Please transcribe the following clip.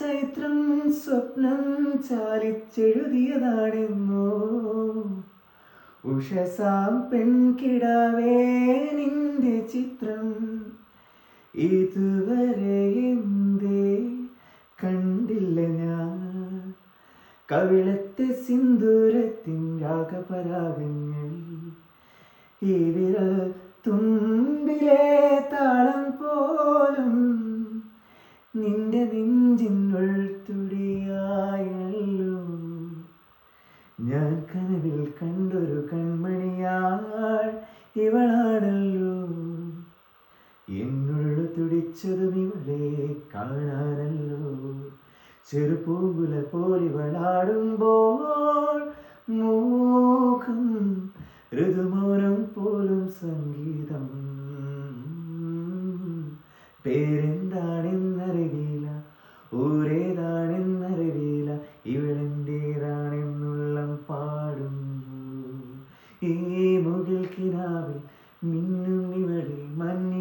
ചൈത്രം സ്വപ്നം ചാലിച്ചെഴുതിയതാണെന്നോ? ഉഷസാം പെൺകിടാവേ നിന്റെ ചിത്രം ഇതുവരെ എന്തേ കണ്ടില്ല ഞാൻ. കവിളത്തെ സിന്ദൂരത്തിൻ രാഗപരാഗങ്ങൾ ഈ വിരൽ തുമ്പിലെ നിന്റെ നെഞ്ചിനുൾ തുടിയായല്ലോ ഞാൻ കനവിൽ കണ്ടൊരു കൺമണിയാൾ ഇവളാണല്ലോ. എന്നുള്ളു തുടിച്ചതും ഇവളെ കാണാനല്ലോ. ചെറുപൂങ്കുല പോലിവളാടുമ്പോൾ മോഹം ഋതുമൗനം പോലും സംഗീതം. പേരെന്താണെന്നറിയില്ല ഊരേതാണെന്നറിയില്ല ഇവളെന്തേതാണെന്നുള്ള പാടുന്നു. ഈ മുകിൽ കിനാവിൽ മിന്നും ഇവളിൽ മണ്ണിലിറങ്ങിയെത്തു